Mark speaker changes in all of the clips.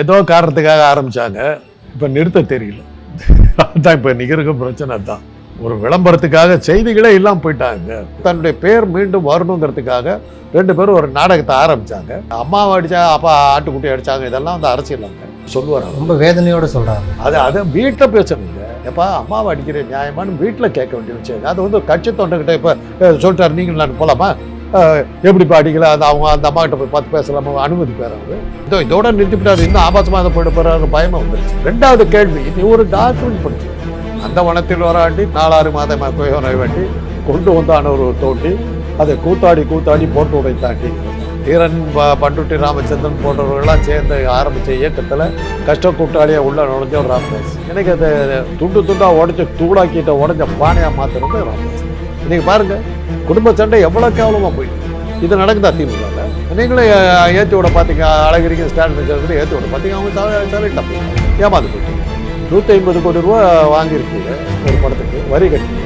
Speaker 1: ஏதோ காரணத்துக்காக ஆரம்பிச்சாங்க. இப்போ நிறுத்த தெரியல. அதான் இப்போ நிகழ்க பிரச்சனை தான் ஒரு விளம்பரத்துக்காக செய்திகளே இல்லாமல் போயிட்டாங்க. தன்னுடைய பேர் மீண்டும் வரணுங்கிறதுக்காக ரெண்டு பேரும் ஒரு நாடகத்தை ஆரம்பிச்சாங்க. அம்மாவை அடிச்சா அப்பா ஆட்டுக்குட்டி அடிச்சாங்க இதெல்லாம் வந்து அரசியலாங்க சொல்லுவார்.
Speaker 2: ரொம்ப வேதனையோட சொல்றாரு.
Speaker 1: அது அதை வீட்டில் பேசணுங்க எப்பா அம்மாவை அடிக்கிற நியாயமானு வீட்டில் கேட்க வேண்டிய விஷயம் அது வந்து கட்சி தொண்டர்கிட்ட இப்போ சொல்லிட்டாரு நீங்கள் நான் போலாமா? எப்படி எப்படிப்பா அது அவங்க அந்த அம்மாக்கிட்ட போய் பார்த்து பேசலாமா? அனுமதி பெறாரு இதோ இதோட நிறுத்திவிட்டார். இன்னும் ஆபாசமாக போயிட்டு போறாரு பயமா வந்துருச்சு. ரெண்டாவது கேள்வி நீ ஒரு டாக்குமெண்ட் படிச்சு. அந்த வனத்தில் வராண்டி நாலாறு மாதமாக கொய்யோனை வேண்டி கொண்டு வந்தான ஒரு தோண்டி அதை கூத்தாடி கூத்தாடி போட்டு உடைத்தாண்டி. தீரன் ப- பண்டுட்டி ராமச்சந்திரன் போன்றவர்கள்லாம் சேர்ந்து ஆரம்பிச்ச இயக்கத்தில் கஷ்ட கூட்டாளியாக உள்ள நுழைஞ்ச ஒரு ராமதாஸ். எனக்கு அதை துண்டு துண்டாக உடைச்சு தூளாக்கிட்ட உடஞ்ச பானையாக மாற்றுறது ராமதாஸ். இன்றைக்கி பாருங்கள் குடும்ப சண்டை எவ்வளோ கேவலமாக போயிட்டு இது நடக்குதா திமுகவில் நீங்களே ஏற்றி விட பார்த்தீங்க அழகிரிக்கு ஸ்டாண்ட் சேர்ந்து ஏற்றி விட பார்த்தீங்க அவங்க சரிட்டா போயிட்டாங்க. ஏமாந்து போயிட்டாங்க. நூற்றி ஐம்பது கோடி ரூபா வாங்கியிருக்கீங்க ஒரு படத்துக்கு வரி கட்டிங்க.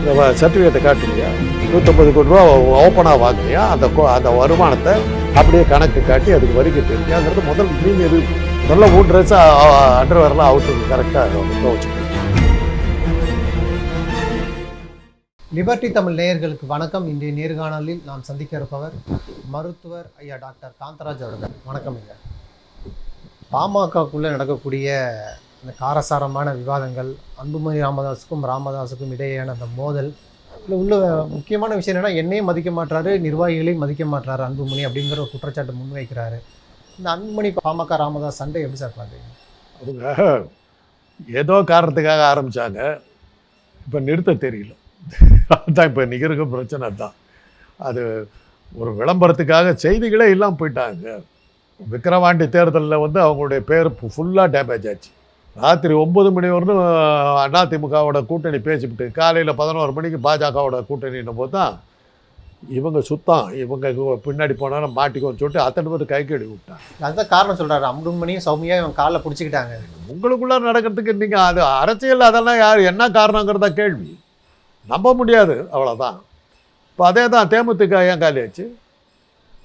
Speaker 1: இந்த சர்டிஃபிகேட்டை காட்டுறீங்க நூற்றம்பது கோடி ரூபா ஓப்பனாக வாங்குறியா அந்த அந்த வருமானத்தை அப்படியே கணக்கு காட்டி அதுக்கு வரி கட்டிருக்கியாங்கிறது முதல் மீன் எது நல்ல மூணு ட்ரெஸ் அண்டர்வேரெலாம் அவுட்டு கரெக்டாக வச்சுக்கோங்க
Speaker 2: லிபர்டி தமிழ் நேயர்களுக்கு வணக்கம். இன்றைய நேர்காணலில் நாம் சந்திக்க இருப்பவர் மருத்துவர் ஐயா டாக்டர் காந்தராஜ் அவர்கள். வணக்கம் ஐயா. பாமகக்குள்ளே நடக்கக்கூடிய இந்த காரசாரமான விவாதங்கள் அன்புமணி ராமதாஸுக்கும் ராமதாஸுக்கும் இடையேயான அந்த மோதல் இல்லை உள்ள முக்கியமான விஷயம் என்னன்னா என்னையும் மதிக்க மாட்டாரு நிர்வாகிகளையும் மதிக்க மாட்டாரு அன்புமணி அப்படிங்கிற ஒரு குற்றச்சாட்டு முன்வைக்கிறாரு. இந்த அன்புமணி பாமக ராமதாஸ் சண்டை எப்படி சார் பார்க்குறீங்க?
Speaker 1: அவங்க ஏதோ காரணத்துக்காக ஆரம்பிச்சாங்க. இப்போ நிறுத்த தெரியல. அதான் இப்போ நிகழ்க பிரச்சனை தான் அது ஒரு விளம்பரத்துக்காக செய்திகளே இல்லாமல் போயிட்டாங்க. விக்கிரவாண்டி தேர்தலில் வந்து அவங்களுடைய பேர் ஃபுல்லாக டேமேஜ் ஆச்சு. ராத்திரி ஒன்பது மணி வரலும் அதிமுகவோட கூட்டணி பேசிவிட்டு காலையில் பதினோரு மணிக்கு பாஜகவோட கூட்டணின்னும் போது தான் இவங்க சுத்தம். இவங்க பின்னாடி போனாலும் மாட்டிக்கோன்னு சொல்லிட்டு அத்தனை பேர் கை கழுவி விட்டாங்க.
Speaker 2: அதுதான் காரணம் சொல்றாரு. அன்புமணியும் சௌமியா இவன் காலில் பிடிச்சிக்கிட்டாங்க.
Speaker 1: உங்களுக்குள்ள நடக்கிறதுக்கு நீங்கள் அது அரசியல் அதெல்லாம் யார் என்ன காரணங்கிறத கேள்வி. நம்ப முடியாது அவ்வளோதான் இப்போ அதே தான் தேமுதிக ஏன் காலியாச்சு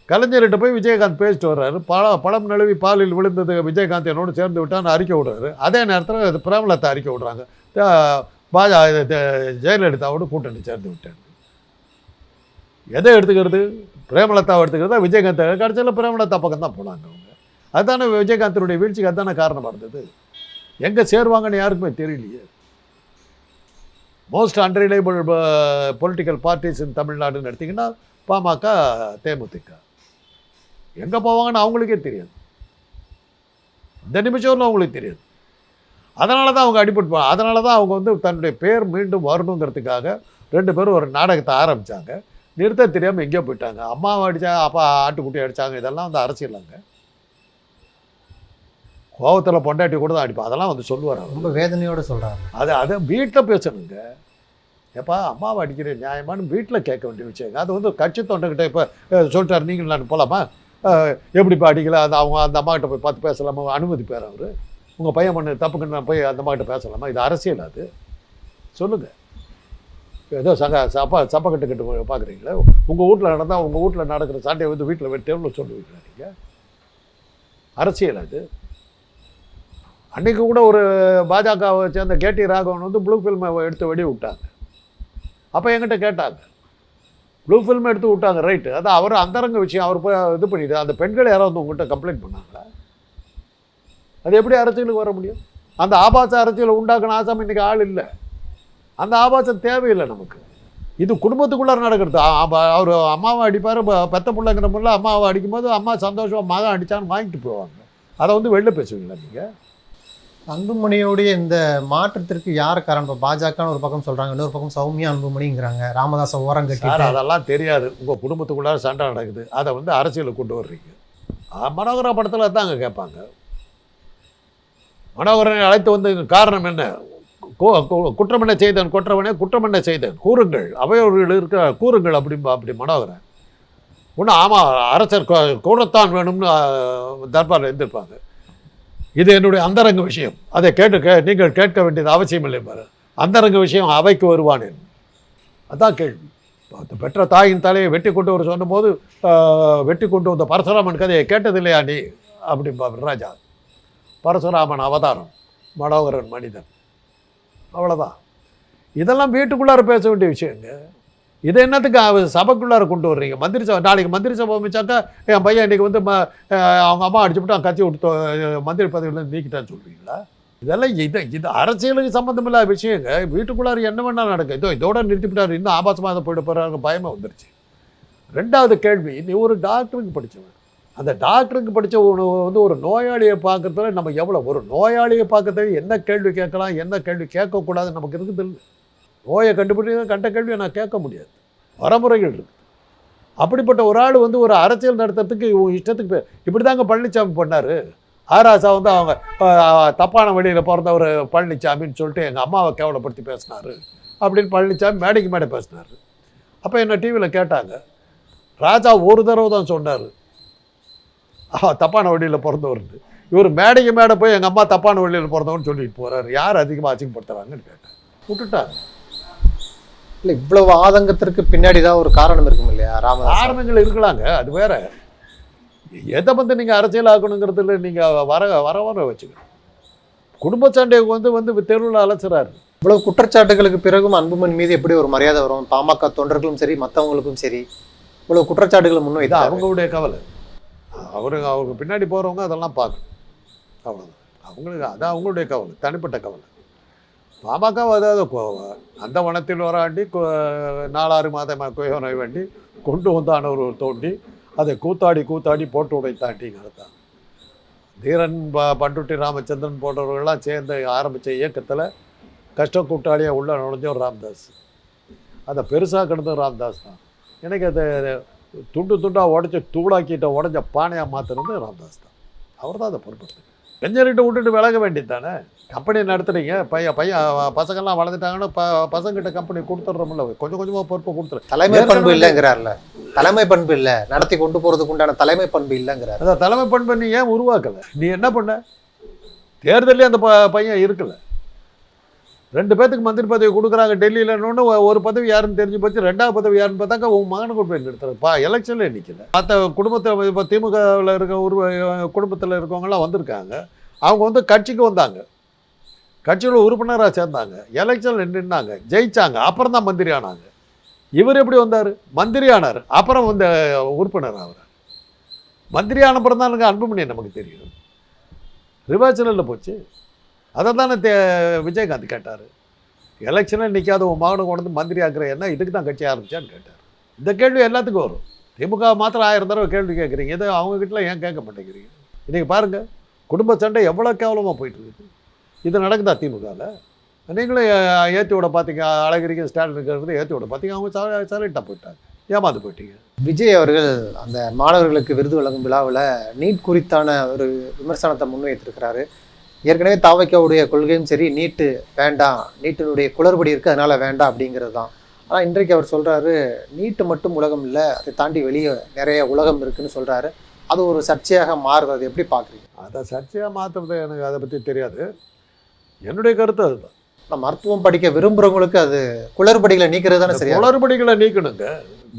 Speaker 1: கலைஞர்கிட்ட போய் விஜயகாந்த் பேசிட்டு வர்றாரு. பல பழம் நழுவி பாலில் விழுந்தது விஜயகாந்த் என்னோடு சேர்ந்து விட்டான்னு அறிக்கை விடுறாரு. அதே நேரத்தில் இது பிரேமலத்தை அறிக்கை விடுறாங்க. தே- பாஜ ஜெயலலிதாவோடு கூட்டணி சேர்ந்து விட்டேன் எதை எடுத்துக்கிறது? பிரேமலதாவை எடுத்துக்கிறதா? விஜயகாந்த் கடைசியில் பிரேமலதா பக்கம் தான் போனாங்க அவங்க. அதுதானே விஜயகாந்தனுடைய வீழ்ச்சிக்கு அதுதானே காரணமாக இருந்தது? எங்கே சேருவாங்கன்னு யாருக்குமே தெரியலையே. Most unreliable political parties in தமிழ்நாடுன்னு எடுத்திங்கன்னா பாமக தேமுதிக. எங்கே போவாங்கன்னு அவங்களுக்கே தெரியாது. இந்த நிமிஷம்ல அவங்களுக்கு தெரியாது. அதனால தான் அவங்க அடிபட்டு அதனால தான் அவங்க வந்து தன்னுடைய பேர் மீண்டும் வரணுங்கிறதுக்காக ரெண்டு பேரும் ஒரு நாடகத்தை ஆரம்பித்தாங்க நிறுத்த தெரியாமல் எங்கேயோ போயிட்டாங்க. அம்மாவை அடித்தா அப்பா ஆட்டுக்குட்டி அடித்தாங்க இதெல்லாம் வந்து அரசியலாங்க கோவத்தில் பொண்டாட்டி கூட தான் அடிப்பா. அதெல்லாம் வந்து சொல்லுவார்
Speaker 2: ரொம்ப வேதனையோட சொல்றாரு.
Speaker 1: அது அதை வீட்டில் பேசணுங்க. எப்பா அம்மாவை அடிக்கிற நியாயமானு வீட்டில் கேட்க வேண்டிய விஷயம் அது வந்து கட்சி தொண்டர்கிட்ட இப்போ சொல்லிட்டாரு. நீங்கள் நான் போகலாமா எப்படிப்பா அடிக்கல? அது அவங்க அந்த அம்மா கிட்ட போய் பார்த்து பேசலாமா? அனுமதி பேர் அவர். உங்கள் பையன் பண்ண தப்புக்கு நான் போய் அந்த அம்மா கிட்ட பேசலாமா? இது அரசியல் அது. சொல்லுங்கள் ஏதோ சக சப்பா சப்பக்கட்டு கட்டு பார்க்குறீங்களே உங்கள் வீட்டில் நடந்தால் உங்கள் வீட்டில் நடக்கிற சண்டையை வந்து வீட்டில் வெட்டேன்னு சொல்லுவீங்களா நீங்கள் அரசியல் அது. அன்றைக்கு கூட ஒரு பாஜகவை சேர்ந்த கேடி ராகவன் வந்து ப்ளூ ஃபில்மை எடுத்து வெடி விட்டாங்க அப்போ என்கிட்ட கேட்டாங்க. ப்ளூ ஃபில்ம் எடுத்து விட்டாங்க ரைட்டு. அதான் அவர் அந்தரங்க விஷயம் அவர் போய் இது பண்ணிட்டு அந்த பெண்கள் யாராவது உங்கள்கிட்ட கம்ப்ளைண்ட் பண்ணாங்களா? அது எப்படி அரசியலுக்கு வர முடியும்? அந்த ஆபாச அரசியலை உண்டாக்குன ஆசாமி இன்றைக்கி ஆள் இல்லை. அந்த ஆபாசம் தேவையில்லை நமக்கு. இது குடும்பத்துக்குள்ளார நடக்கிறது. அவர் அம்மாவை அடிப்பார் பெத்த பிள்ளைங்கிற முறையில் அம்மாவை அடிக்கும்போது அம்மா சந்தோஷமாக மகன் அடித்தான்னு வாங்கிட்டு போவாங்க. அதை வந்து வெளில பேசுவீங்களா நீங்கள்
Speaker 2: அன்புமணியோடைய இந்த மாற்றத்திற்கு யார் காரணம்? இப்போ பாஜகன்னு ஒரு பக்கம் சொல்கிறாங்க இன்னொரு பக்கம் சௌமியா அன்புமணிங்கிறாங்க ராமதாச ஓரம்
Speaker 1: சார் அதெல்லாம் தெரியாது. உங்கள் குடும்பத்துக்குள்ளார சண்டை நடக்குது. அதை வந்து அரசியலுக்கு கொண்டு வர்றீங்க. ஆ, மனோகரா படத்தில் தாங்க கேட்பாங்க. மனோகரனை அழைத்து வந்து காரணம் என்ன? குற்றம் என்ன செய்தேன் குற்றவனே குற்றம் என்ன செய்தேன்? கூறுங்கள். அவையோர்கள் இருக்கிற கூறுங்கள் அப்படிம்பா அப்படி மனோகரன். ஒன்றும் ஆமாம் அரசர் கூடத்தான் வேணும்னு தர்பார் தர்பாரில் இருந்திருப்பாங்க இது என்னுடைய அந்தரங்க விஷயம். அதை கேட்டு கே நீங்கள் கேட்க வேண்டியது அவசியம் இல்லை பாரு. அந்தரங்க விஷயம் அவைக்கு வருவானேன் அதான் கேள்வி. பெற்ற தாயின் தலையை வெட்டி கொண்டு வர சொன்னபோது வெட்டி கொண்டு வந்த பரசுராமன் கதையை கேட்டதில்லையா நீ? அப்படிம்பா ராஜா பரசுராமன் அவதாரம். மனோகரன் மனிதன். அவ்வளோதான் இதெல்லாம் வீட்டுக்குள்ளார பேச வேண்டிய விஷயங்க. இதை என்னத்துக்கு அவ- சபைக்குள்ளார கொண்டு வர்றீங்க. மந்திரி சபை நாளைக்கு மந்திரி சபை அமைச்சாக்கா என் பையன் இன்னைக்கு வந்து ம- அவங்க அம்மா அடிச்சுட்டு அவன் கட்சி விட்டு மந்திரி பதவியிலேருந்து நீக்கிட்டான்னு சொல்கிறீங்களா இதெல்லாம் இது இது அரசியலுக்கு சம்மந்தமில்லாத விஷயங்க. வீட்டுக்குள்ளார என்ன வேணால் நடக்கும். இதோ இதோட நிறுத்திவிட்டாரு இன்னும் ஆபாசமாக போயிட போகிறாங்க பயமாக வந்துருச்சு. ரெண்டாவது கேள்வி நீ ஒரு டாக்டருக்கு படித்தவன் அந்த டாக்டருக்கு படித்த ஒரு வந்து ஒரு நோயாளியை பார்க்குறதுல நம்ம எவ்வளோ ஒரு நோயாளியை பார்க்குறதுல என்ன கேள்வி கேட்கலாம் என்ன கேள்வி கேட்கக்கூடாது நமக்கு இருக்குது இல்லை. நோயை கண்டுபிடிக்க கண்ட கேள்வியை நான் கேட்க முடியாது. வரமுறைகள் இருக்குது அப்படிப்பட்ட ஒரு ஆள் வந்து ஒரு அரசியல் நடத்துறதுக்கு இவங்க இஷ்டத்துக்கு இப்படி தாங்க பழனிசாமி பண்ணார். ஆராசா வந்து அவங்க தப்பான வழியில் பிறந்தவர் பழனிசாமின்னு சொல்லிட்டு எங்கள் அம்மாவை கேவலப்படுத்தி பேசினாரு. அப்படின்னு பழனிசாமி மேடைக்கு மேடை பேசினார். அப்போ என்ன டிவியில் கேட்டாங்க. ராஜா ஒரு தடவை தான் சொன்னார். தப்பான வழியில் பிறந்தவர்னு இவர் மேடைக்கு மேடை போய் எங்கள் அம்மா தப்பான வழியில் பிறந்தவன்னு சொல்லிட்டு போகிறார் யார் அதிகமாக அசிங்கப்படுத்துறாங்கன்னு கேட்டேன். விட்டுட்டாங்க.
Speaker 2: இல்லை இவ்வளவு ஆதங்கத்திற்கு பின்னாடி தான் ஒரு காரணம் இருக்கும் இல்லையா ராமதாஸ்?
Speaker 1: காரணங்கள் இருக்கலாங்க அது வேற. எதை வந்து நீங்கள் அரசியல் ஆக்கணுங்கிறதுல நீங்கள் வர வர வர வச்சுக்கணும். குடும்ப சண்டைக்கு வந்து வந்து தெருவில் அலைச்சுறாரு
Speaker 2: இவ்வளவு குற்றச்சாட்டுகளுக்கு பிறகும் அன்புமணி மீது எப்படி ஒரு மரியாதை வரும்? பாமக தொண்டர்களும் சரி மற்றவங்களுக்கும் சரி இவ்வளவு குற்றச்சாட்டுகளை
Speaker 1: இது
Speaker 2: முன்வைத்தாங்க
Speaker 1: அவங்களுடைய கவலை. அவருங்க அவங்க பின்னாடி போகிறவங்க அதெல்லாம் பார்க்கணும். அவ்வளோதான் அவங்களுக்கு அது அவங்களுடைய கவலை தனிப்பட்ட கவலை. பாமக அதாவது அந்த வனத்தில் வராண்டி நாலாறு மாதம் குயவனை வேண்டி கொண்டு வந்தான ஒரு தோண்டி. அதை கூத்தாடி கூத்தாடி போட்டு உடைத்தாண்டிங்கிறது தான் தீரன் ப பண்டுட்டி ராமச்சந்திரன் போன்றவர்கள்லாம் சேர்ந்து ஆரம்பித்த இயக்கத்தில் கஷ்ட கூட்டாளியாக உள்ள நுழைஞ்சவர் ராமதாஸ். அதை பெருசாக கிடந்தது ராமதாஸ் தான். எனக்கு அதை துண்டு துண்டாக உடச்சி தூளாக்கிட்ட உடஞ்ச பானையாக மாற்றுறது ராமதாஸ் தான். அவர் தான் அதை பொறுப்படுத்து வெஞ்சரிட்ட விட்டுட்டு விலக வேண்டியது தானே? கம்பெனி நடத்துறீங்க. பையன் பையன் பசங்கள்லாம் வளர்ந்துட்டாங்கன்னா ப பசங்கிட்ட கம்பெனி கொடுத்துட்றோம்ல. கொஞ்சம் கொஞ்சமாக பொறுப்பை கொடுத்துரு.
Speaker 2: தலைமை பண்பு இல்லைங்கிறார்ல தலைமை பண்பு இல்ல. நடத்தி கொண்டு போறதுக்கு உண்டான தலைமை பண்பு இல்லைங்கிறார்.
Speaker 1: அதை தலைமை பண்பை நீ ஏன் உருவாக்கலை? நீ என்ன பண்ண? தேர்தலே அந்த ப பையன் இருக்கல. ரெண்டு பேத்துக்கு மந்திரி பதவி கொடுக்குறாங்க டெல்லியிலன்னு ஒரு பதவி யாருன்னு தெரிஞ்சு போச்சு ரெண்டாவது பதவி யாருன்னு பார்த்தாக்கா உன் மகனுக்கு போய் நிறுத்துறது பா எலெக்ஷனில் நிற்கல மற்ற குடும்பத்தில் இப்போ திமுகவில் இருக்க ஒரு குடும்பத்தில் இருக்கவங்கலாம் வந்திருக்காங்க. அவங்க வந்து கட்சிக்கு வந்தாங்க. கட்சியில் உறுப்பினராக சேர்ந்தாங்க. எலெக்ஷனில் நின்னாங்க. ஜெயிச்சாங்க. அப்புறம் தான் மந்திரி ஆனாங்க. இவர் எப்படி வந்தார்? மந்திரி ஆனார். அப்புறம் வந்த உறுப்பினர் அவர். மந்திரி ஆன அப்புறம் தான் அன்புமணி நமக்கு தெரியும். ரிவாச்சலில் போச்சு. அதை தானே தே விஜயகாந்த் கேட்டார். எலெக்ஷனில் நிற்காத உன் மகனை கொண்டு வந்து மந்திரி ஆக்குற என்ன? இதுக்கு தான் கட்சி ஆரம்பிச்சான்னு கேட்டார். இந்த கேள்வி எல்லாத்துக்கும் வரும். திமுக மாத்திரம் ஆயிரம் தடவை கேள்வி கேட்குறீங்க இதை அவங்க ஏன் கேட்க மாட்டேங்கிறீங்க? இன்றைக்கி பாருங்கள் குடும்ப சண்டை எவ்வளோ கேவலமாக போயிட்டுருக்குது இது நடக்குதா திமுகவில் நீங்களும் ஏ- ஏத்தி விட பார்த்தீங்க அழகிரிக்கு ஸ்டாலின் இருக்கிறது ஏற்றி விட பார்த்தீங்க அவங்க சைலண்டாக போயிட்டாங்க. ஏமாந்து போயிட்டீங்க.
Speaker 2: விஜய் அவர்கள் அந்த மாணவர்களுக்கு விருது வழங்கும் விழாவில் நீட் குறித்தான ஒரு விமர்சனத்தை முன்வைத்திருக்கிறாரு. ஏற்கனவே தாவைக்காவுடைய கொள்கையும் சரி நீட்டு வேண்டாம் நீட்டினுடைய குளறுபடி இருக்குது அதனால வேண்டாம் அப்படிங்கிறது தான் ஆனால் இன்றைக்கு அவர் சொல்றாரு நீட்டு மட்டும் உலகம் இல்லை அதை தாண்டி வெளியே நிறைய உலகம் இருக்குன்னு சொல்றாரு. அது ஒரு சர்ச்சையாக மாறுது. அது எப்படி பார்க்குறீங்க
Speaker 1: அதை சர்ச்சையாக மாற்றுறது எனக்கு அதை பற்றி தெரியாது. என்னுடைய கருத்து அதுதான்.
Speaker 2: நான் மருத்துவம் படிக்க விரும்புகிறவங்களுக்கு அது குளறுபடிகளை நீக்கிறது தானே சரியா?
Speaker 1: குளறுபடிகளை நீக்கணுங்க.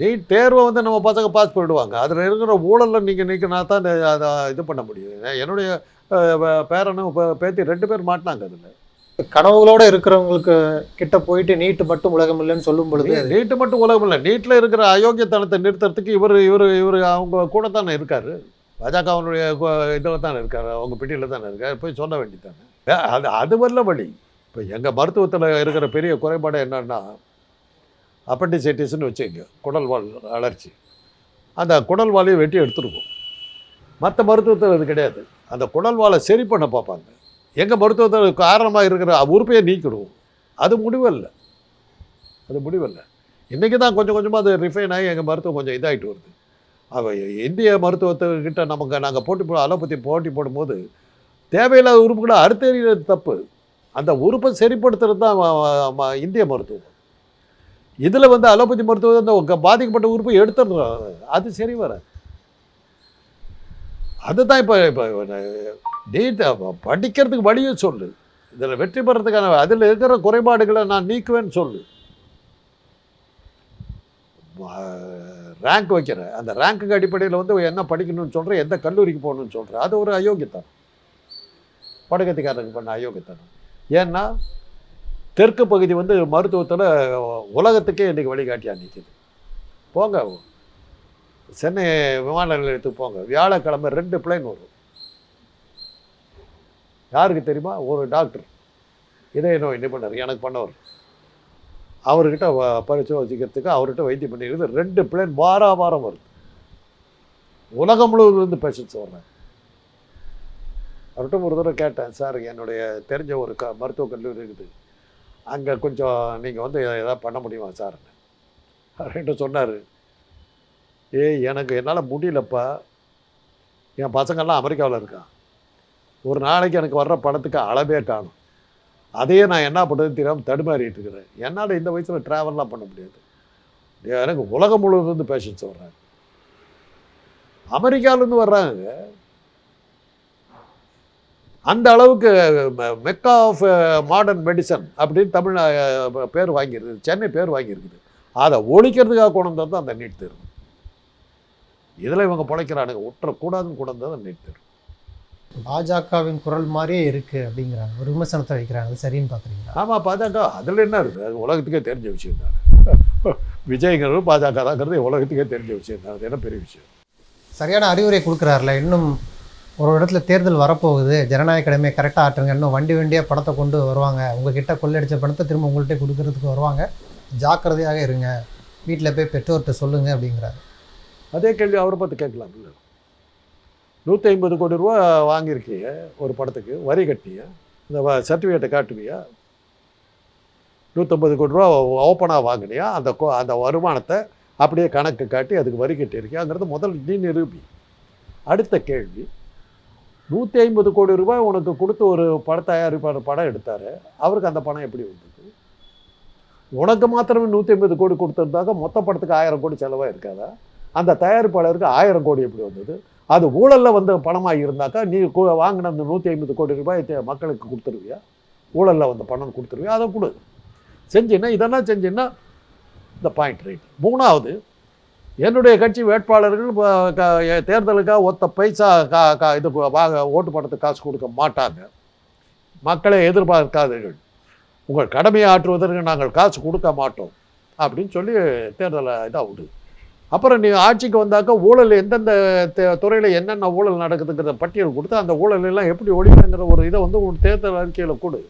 Speaker 1: நீட் தேர்வை வந்து நம்ம பசங்க பாஸ் பண்ணிடுவாங்க. அதில் இருக்கிற ஊழலை நீங்கள் நீக்கினா தான் அதை இது பண்ண முடியும். என்னுடைய பேரனும் பேத்தி ரெண்டு பேர் மாட்டினாங்க அதில்.
Speaker 2: கனவுகளோட இருக்கிறவங்களுக்கு கிட்ட போயிட்டு நீட்டு மட்டும் உலகம் இல்லைன்னு சொல்லும் பொழுது
Speaker 1: நீட்டு மட்டும் உலகம் இல்லை. நீட்டில் இருக்கிற அயோக்கியத்தனத்தை நிறுத்துறதுக்கு இவர் இவர் இவர் அவங்க கூட தானே இருக்காரு. பாஜகவனுடைய இதில் தானே இருக்காரு. அவங்க பிடியில் தானே இருக்காரு. போய் சொல்ல வேண்டியதானே அது அது வரல வழி. இப்போ எங்கள் மருத்துவத்தில் இருக்கிற பெரிய குறைபாடு என்னென்னா அப்பண்டிசைட்டிஸ்னு வச்சுக்கோங்க குடல் வால் அலர்ச்சி அந்த குடல் வாலையும் வெட்டி எடுத்துருவோம். மற்ற மருத்துவத்தில் அது கிடையாது. அந்த குடல்வாலை சரி பண்ண பார்ப்பாங்க. எங்கள் மருத்துவத்தில் காரணமாக இருக்கிற உறுப்பையை நீக்கிடுவோம். அது முடிவல்ல. அது முடிவல்ல. இன்றைக்கி தான் கொஞ்சம் கொஞ்சமாக அது ரிஃபைன் ஆகி எங்கள் மருத்துவம் கொஞ்சம் இதாகிட்டு வருது. அவ இந்திய மருத்துவத்துக்கிட்ட நமக்கு நாங்கள் போட்டி போ அலோபதி போட்டி போடும்போது தேவையில்லாத உறுப்புகளை அறுத்தறிகிறது தப்பு. அந்த உறுப்பை சரிப்படுத்துறது தான் ம- இந்திய மருத்துவம். இதில் வந்து அலோபதி மருத்துவம் அந்த பாதிக்கப்பட்ட உறுப்பை எடுத்துடுறாங்க அது சரி வர. அதுதான் இப்போ இப்போ நீட் படிக்கிறதுக்கு வழியும் சொல்லு. இதில் வெற்றி பெறதுக்கான அதில் இருக்கிற குறைபாடுகளை நான் நீக்குவேன்னு சொல்லு. ரேங்க் வைக்கிறேன். அந்த ரேங்க்குக்கு அடிப்படையில் வந்து என்ன படிக்கணும்னு சொல்கிறேன் எந்த கல்லூரிக்கு போகணும்னு சொல்கிறேன் அது ஒரு அயோக்கியத்தான் படகத்திக்காரனுக்கு பண்ண அயோக்கியத்தனம். ஏன்னா தெற்கு பகுதி வந்து மருத்துவத்தில் உலகத்துக்கே இன்றைக்கி வழிகாட்டியாக நிற்கிது போங்க சென்னை விமான நிலையத்துக்கு போங்க. வியாழக்கிழமை ரெண்டு பிளைன் வரும். யாருக்கு தெரியுமா? ஒரு டாக்டர் இதய நோய் நிபுணர் எனக்கு பண்ணவர். அவர்கிட்ட பரிசோதிக்கிறதுக்கு அவர்கிட்ட வைத்தியம் பண்ணிக்கிறது ரெண்டு பிளேன் வார வாரம் வருது. உலகம் முழுவதும் இருந்து பேஷண்ட்ஸ் வர்றேன் அவர்கிட்ட ஒரு தடவை கேட்டேன் சார் என்னுடைய தெரிஞ்ச ஒரு க மருத்துவக் கல்லூரி இருக்குது. அங்கே கொஞ்சம் நீங்கள் வந்து எதாவது பண்ண முடியுமா சார்னு அவர்கிட்ட சொன்னார். ஏய் எனக்கு என்னால் முடியலப்பா. என் பசங்கள்லாம் அமெரிக்காவில் இருக்கான் ஒரு நாளைக்கு எனக்கு வர்ற பணத்துக்கு அளவே காணும். அதையே நான் என்ன பண்ணுறதுன்னு தெரியாமல் தடுமாறிட்டு இருக்கிறேன். என்னால் இந்த வயசில் ட்ராவல்லாம் பண்ண முடியாது. எனக்கு உலகம் முழுவதும் பேஷன்ஸ் பேஷண்ட்ஸ் வர்றாங்க. அமெரிக்காவிலேருந்து வர்றாங்க. அந்த அளவுக்கு மெக்கா ஆஃப் மாடர்ன் மெடிசன் அப்படின்னு தமிழ் பேர் வாங்கியிருக்கு. சென்னை பேர் வாங்கியிருக்குது. அதை ஒழிக்கிறதுக்காக கொண்டு வந்தது தான் அந்த நீட் தேர்வு. இதில் இவங்க பிழைக்கிறானுங்க. விட்டுறக்கூடாதுன்னு கொண்டு வந்தது அந்த நீட் தேர்வு.
Speaker 2: பாஜகவின் குரல் மாதிரியே இருக்கு அப்படிங்கிறாங்க. ஒரு விமர்சனத்தை வைக்கிறாங்க. அது சரின்னு பார்க்குறீங்களா?
Speaker 1: ஆமாம் பாஜக. அதில் என்ன இருக்குது அது உலகத்துக்கே தெரிஞ்ச விஷயம் தானே. விஜய்ங்கிறது பாஜக தாங்கிறது உலகத்துக்கே தெரிஞ்ச விஷயம் தான். அது என்ன பெரிய விஷயம்?
Speaker 2: சரியான அறிவுரை கொடுக்குறாருல. இன்னும் ஒரு இடத்துல தேர்தல் வரப்போகுது ஜனநாயக கடமையை கரெக்டாக ஆற்றுங்க இன்னும் வண்டி வண்டியாக பணத்தை கொண்டு வருவாங்க. உங்ககிட்ட கொள்ளடிச்ச பணத்தை திரும்ப உங்கள்கிட்ட கொடுக்கறதுக்கு வருவாங்க. ஜாக்கிரதையாக இருங்க. வீட்டில் போய் பெற்றோர்கிட்ட சொல்லுங்க அப்படிங்கிறாரு.
Speaker 1: அதே கேள்வி அவரை பார்த்து கேட்கலாம். நூற்றி ஐம்பது கோடி ரூபா வாங்கியிருக்கீங்க ஒரு படத்துக்கு வரி கட்டிய இந்த சர்டிஃபிகேட்டை காட்டுவியா? நூற்றம்பது கோடி ரூபா ஓப்பனாக வாங்கினியா? அந்த அந்த வருமானத்தை அப்படியே கணக்கு காட்டி அதுக்கு வரி கட்டியிருக்கியாங்கிறது முதல் நீ நிரூபி. அடுத்த கேள்வி நூற்றி ஐம்பது கோடி ரூபாய் உனக்கு கொடுத்து ஒரு பட தயாரிப்பாளர் படம் எடுத்தார். அவருக்கு அந்த பணம் எப்படி வந்தது? உனக்கு மாத்திரமே நூற்றி ஐம்பது கோடி கொடுத்துருந்தாக்க மொத்த படத்துக்கு ஆயிரம் கோடி செலவாக இருக்காதா? அந்த தயாரிப்பாளருக்கு ஆயிரம் கோடி எப்படி வந்தது? அது ஊழலில் வந்த பணமாக இருந்தாக்கா நீ வாங்கின அந்த நூற்றி ஐம்பது கோடி ரூபாய் தே- மக்களுக்கு கொடுத்துருவியா? ஊழலில் வந்த பணம் கொடுத்துருவியா? அதை கொடு. செஞ்சின்னா இதெல்லாம் செஞ்சின்னா இந்த பாயிண்ட் ரைட் மூணாவது என்னுடைய கட்சி வேட்பாளர்கள் தேர்தலுக்காக ஒத்த பைசா கா கா இது வாங்க ஓட்டு பணத்துக்கு காசு கொடுக்க மாட்டாங்க. மக்களை எதிர்பார்க்காதீர்கள். உங்கள் கடமையை ஆற்றுவதற்கு நாங்கள் காசு கொடுக்க மாட்டோம் அப்படின்னு சொல்லி தேர்தலை இதாக விடு அப்புறம் நீ ஆட்சிக்கு வந்தாக்கா ஊழல் எந்தெந்த துறையில் என்னென்ன ஊழல் நடக்குதுங்கிறத பட்டியல் கொடுத்து அந்த ஊழல் எல்லாம் எப்படி ஒழிப்பேங்கிற ஒரு இதை வந்து உன் தேர்தல் அறிக்கையில் கொடு.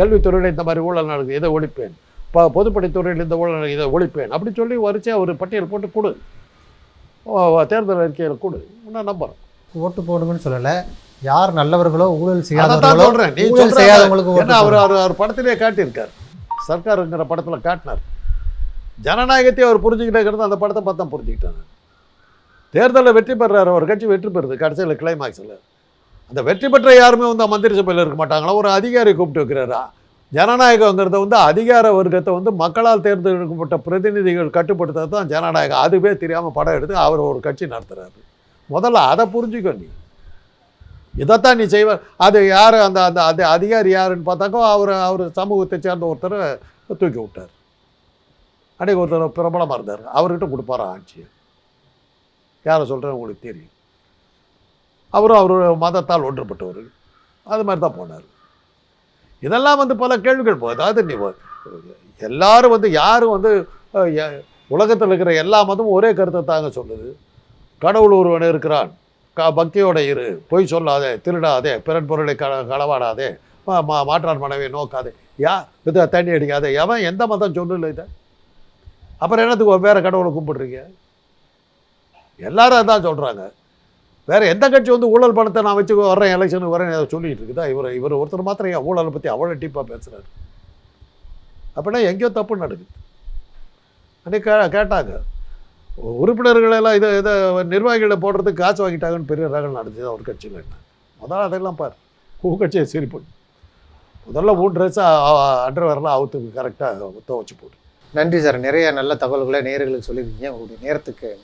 Speaker 1: கல்வித்துறையில் இந்த மாதிரி ஊழல் நடக்குது இதை ஒழிப்பேன். ப பொதுப்பணித்துறையில் இந்த ஊழல் இதை ஒழிப்பேன். அப்படி சொல்லி வரிசையாக ஒரு பட்டியல் போட்டு கொடு. தேர்தல் அறிக்கையில் கொடு. நான் நம்புறேன்.
Speaker 2: ஓட்டு போடுங்கன்னு சொல்லலை. யார் நல்லவர்களோ ஊழல் செய்யாதவர்களோ
Speaker 1: சொல்றேன். நீ
Speaker 2: செய்யாதவங்களுக்கு
Speaker 1: அவர். அவர் அவர் படத்திலே காட்டியிருக்கார். சர்க்காருங்கிற படத்தில் காட்டினார். ஜனநாயகத்தை அவர் புரிஞ்சுக்கிட்டேங்கிறது அந்த படத்தை பார்த்து தான் தேர்தலில் வெற்றி பெறாரு. ஒரு கட்சி வெற்றி பெறுது. கடைசியில் கிளைமாக்ஸில் அந்த வெற்றி பெற்ற யாருமே வந்து மந்திரி சபையில் இருக்க மாட்டாங்களா? ஒரு அதிகாரி கூப்பிட்டு வைக்கிறாரா? ஜனநாயகங்கிறத வந்து அதிகார வர்க்கத்தை வந்து மக்களால் தேர்ந்தெடுக்கப்பட்ட பிரதிநிதிகள் கட்டுப்படுத்துறது தான் ஜனநாயகம். அதுவே தெரியாமல் படம் எடுத்து அவர் ஒரு கட்சி நடத்துகிறாரு முதல்ல அதை புரிஞ்சுக்கோ நீ. இதைத்தான் நீ செய்வ. அது யார்? அந்த அந்த அது அதிகாரி யாருன்னு பார்த்தாக்கோ அவர் அவர் சமூகத்தை சேர்ந்த ஒருத்தரை தூக்கி விட்டார். அன்றைக்கு ஒருத்தர் பிரபலமாக இருந்தார். அவர்கிட்ட கொடுப்பாரா ஆட்சியை? யாரை சொல்கிறேன் உங்களுக்கு தெரியும். அவரும் அவர் மதத்தால் ஒன்றுபட்டவர் அது மாதிரி தான் போனார். இதெல்லாம் வந்து பல கேள்விகள் போ- அதாவது நீ எல்லாரும் வந்து யாரும் வந்து உலகத்தில் இருக்கிற எல்லா மதமும் ஒரே கருத்தை தாங்க சொல்லுது. கடவுள் ஒருவன் இருக்கிறான். க பக்தியோட இரு. பொய் சொல்லாதே திருடாதே பிறன் பொருளை க களவாடாதே மா- மா- மாற்றான் மனைவியை நோக்காதே. யா இது தண்ணி அடிக்காதே. எவன் எந்த மதம் சொல்லல இதை? அப்புறம் என்னத்துக்கு வேற கடவுளை கும்பிடுறீங்க? எல்லாரும் அதான் சொல்கிறாங்க வேறு எந்த கட்சி வந்து ஊழல் பணத்தை நான் வச்சு வர்றேன் எலெக்ஷனுக்கு வரேன் அதை சொல்லிட்டு இருக்குதா? இவர் இவர் ஒருத்தர் மாத்திரம் ஏன் ஊழலை பற்றி அவ்வளோ டீப்பாக பேசுகிறாரு அப்படின்னா எங்கேயோ தப்பு நடக்குது. அன்றைக்கி கே- கேட்டாங்க. உறுப்பினர்களெல்லாம் இதை இதை நிர்வாகிகளை போடுறதுக்கு காசு வாங்கிட்டாங்கன்னு பெரிய ரகல் நடந்தது. அவர் கட்சியில் என்ன? முதல்ல அதெல்லாம் பார். கூ கட்சியை சிரிப்பு முதல்ல மூணு ட்ரெஸ்ஸாக அண்டர்வேர்லாம் அவுத்துக்கு கரெக்டாக துவச்சி போடு.
Speaker 2: நன்றி சார். நிறைய நல்ல தகவல்களை நேர்களுக்கு சொல்லியிருக்கீங்க. உங்களுடைய நேரத்துக்கு